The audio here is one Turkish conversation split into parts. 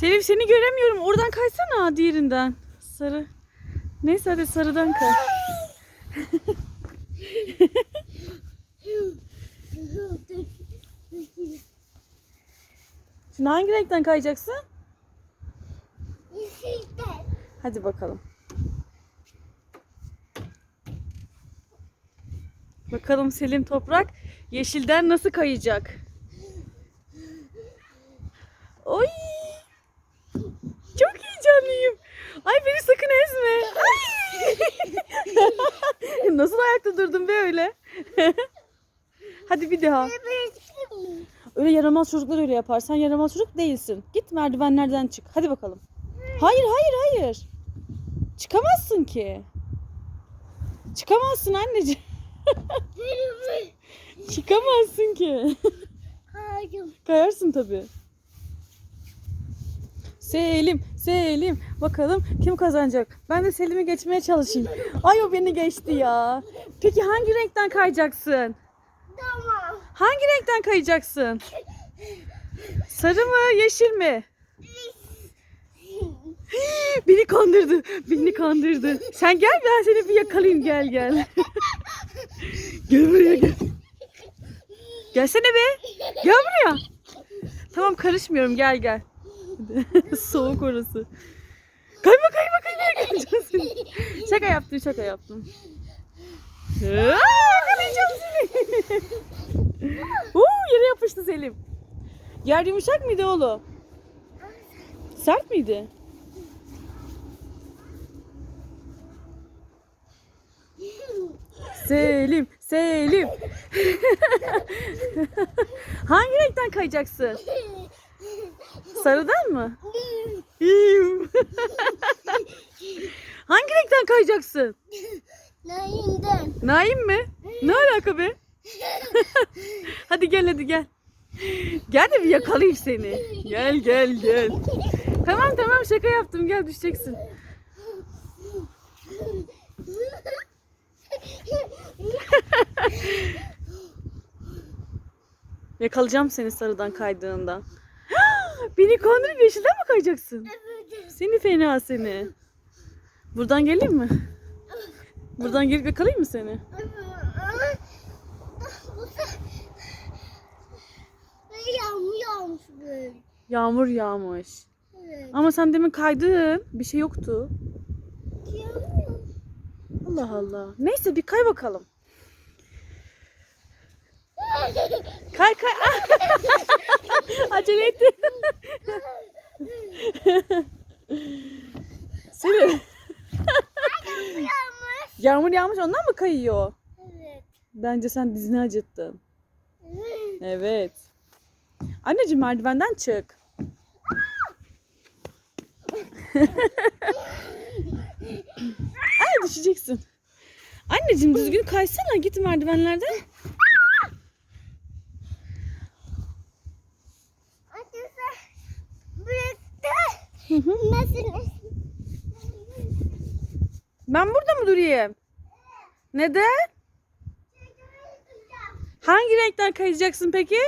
Selim seni göremiyorum. Oradan kaysana diğerinden. Sarı. Neyse hadi sarıdan kay. Şimdi hangi renkten kayacaksın? Hadi bakalım. Bakalım Selim Toprak yeşilden nasıl kayacak? Oy! Çok heyecanlıyım. Ay beni sakın ezme. Ay! Nasıl ayakta durdun be öyle? Hadi bir daha. Öyle yaramaz çocuklar öyle yapar. Sen yaramaz çocuk değilsin. Git merdivenlerden çık. Hadi bakalım. Hayır hayır hayır. Çıkamazsın ki. Çıkamazsın anneciğim. Çıkamazsın ki. Kayarsın tabii. Selim, Selim. Bakalım kim kazanacak? Ben de Selim'i geçmeye çalışayım. Ay o beni geçti ya. Peki hangi renkten kayacaksın? Tamam. Hangi renkten kayacaksın? Sarı mı, yeşil mi? Beni kandırdı. Beni kandırdı. Sen gel ben seni bir yakalayayım gel gel. gel buraya gel. Gelsene be. Gel buraya. Tamam karışmıyorum gel gel. Soğuk orası. Kayma kayma kayma yakalayacağım seni. Şaka yaptım şaka yaptım. Aa, Yakalayacağım seni. Oo, yere yapıştı Selim. Yer yumuşak mıydı oğlum? Sert miydi? Selim, Selim. Hangi renkten kayacaksın? Sarıdan mı? Hangi renkten kayacaksın? Neyimden? Naim mi? Ne alaka be? hadi gel hadi gel. Gel de bir yakalayayım seni. Gel gel gel. Tamam tamam şaka yaptım gel düşeceksin. Yakalayacağım seni sarıdan kaydığında. Beni kandırıp yeşilden mi kayacaksın? Seni fena seni. Buradan geleyim mi? Buradan gelip yakalayayım mı seni? Yağmur yağmış böyle. Yağmur yağmış. Evet. Ama sen demin kaydın. Bir şey yoktu. Yağmur. Allah Allah. Neyse bir kay bakalım. Kay kay. Acele ettin. Seni. Yağmur. Yağmur yağmış ondan mı kayıyor? Evet. Bence sen dizini acıttın. Evet. Anneciğim merdivenden çık. Ay düşeceksin. Anneciğim düzgün kaysana git merdivenlerden. Nasıl? Ben burada mı durayım? Neden? Hangi renkten kayacaksın peki?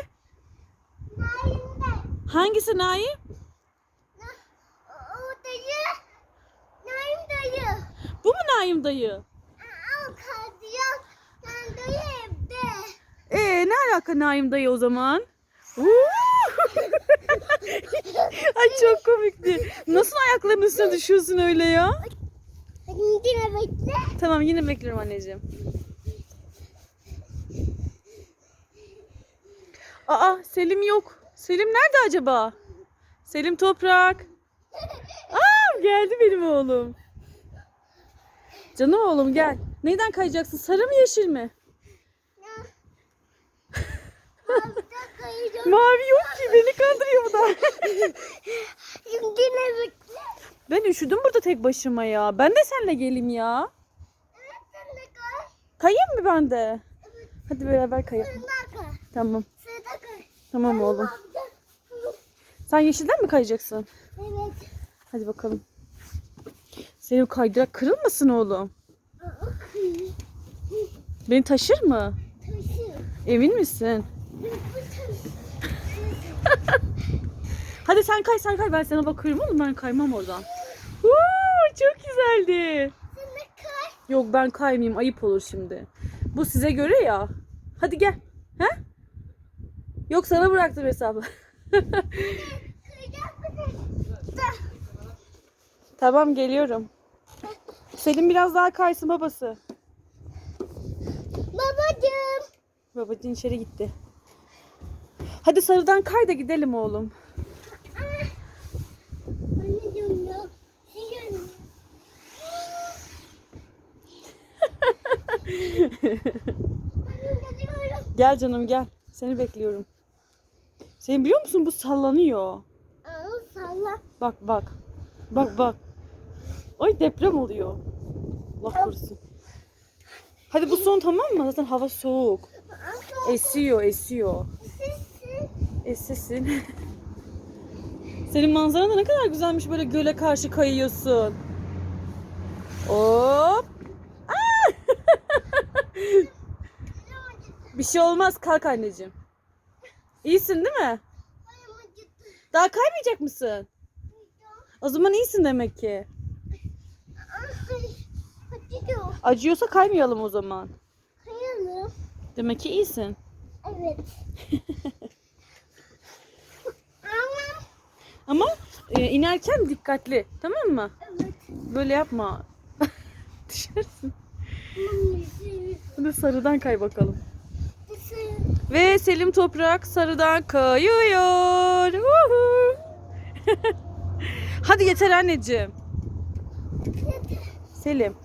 Naim'den. Hangisi Naim? O dayı. Naim dayı. Bu mu Naim dayı? Aa, kazıyor. Dayı evde. Ee ne alaka Naim dayı o zaman? Uuu! Ay çok komikti. Nasıl ayaklarının üstüne düşüyorsun öyle ya? Yine bekle. Tamam yine bekliyorum anneciğim. Aa Selim yok. Selim nerede acaba? Selim Toprak. Aa geldi benim oğlum. Canım oğlum gel. Neyden kayacaksın? Sarı mı yeşil mi? Mavi yok ki beni kandırıyor bu da. Şimdi. Ben üşüdüm burada tek başıma ya. Ben de seninle geleyim ya. Evet sen de kay. Kayayım mı ben de? Hadi beraber kayalım. Sen de kay. Tamam. Sen de kay. Tamam oğlum. Orada. Sen yeşilden mi kayacaksın? Evet. Hadi bakalım. Senin kaydırak kırılmasın oğlum. Beni taşır mı? Taşı. Emin misin? Hadi sen kay sen kay ben sana bakıyorum oğlum ben kaymam oradan. Woo, çok güzeldi. Sen de kay. Yok ben kaymayayım ayıp olur şimdi. Bu size göre ya. Hadi gel. He? Yok sana bıraktım hesabı. Tamam geliyorum. Selim biraz daha kaysın babası. Babacığım. Babacığın içeri gitti. Hadi sarıdan kay da gidelim oğlum. Gel. Canım gel. Seni bekliyorum. Sen biliyor musun bu sallanıyor. Aa, salla. Bak bak. Bak bak. Ay deprem oluyor. Allah korusun. Hadi bu son tamam mı? Zaten hava soğuk. Esiyor esiyor. Sesi. Esesin. Senin manzaran da ne kadar güzelmiş böyle göle karşı kayıyorsun. Hop. Bir şey olmaz kalk anneciğim. İyisin değil mi? Daha kaymayacak mısın? O zaman iyisin demek ki. Acıyorsa kaymayalım o zaman. Kayalım. Demek ki iyisin. Evet. Ama Ama e, inerken dikkatli. Tamam mı? evet. Böyle yapma. Düşersin. Hadi sarıdan kay bakalım. Ve Selim Toprak sarıdan kayıyor. Hadi yeter anneciğim. Selim.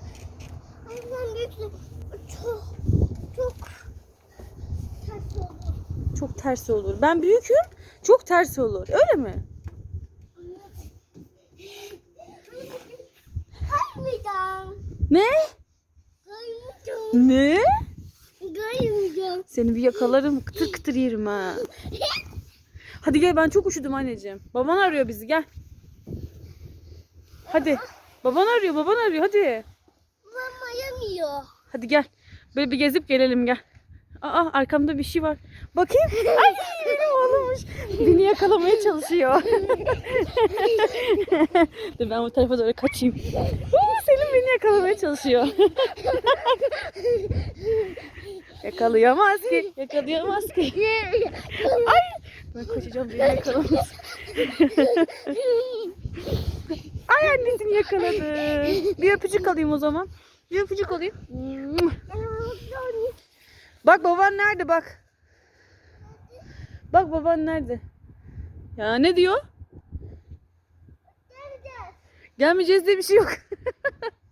Ayağım büyüklü. Çok. Çok. Ters oldu. Çok ters olur. Ben büyüküm. Çok ters olur. Öyle mi? Ne? Kaymayacağım. Ne? Kaymayacağım. Seni bir yakalarım. Kıtır kıtır yerim ha. Hadi gel ben çok üşüdüm anneciğim. Baban arıyor bizi gel. Hadi. Baban arıyor baban arıyor hadi. Mama yemiyor. Hadi gel. Böyle bir gezip gelelim gel. Aa arkamda bir şey var. Bakayım. Ay benim oğlummuş. Beni yakalamaya çalışıyor. Dur ben bu tarafa doğru kaçayım. Beni yakalamaya çalışıyor. Yakalayamaz ki. Yakalayamaz ki. Ay ben koşacağım beni yakalamaz. Ay annesini yakaladı. Bir öpücük alayım o zaman. Bir öpücük alayım. Bak baban nerede bak. Bak baban nerede? Ya ne diyor? Geleceğiz. Gelmeyeceğiz diye bir şey yok.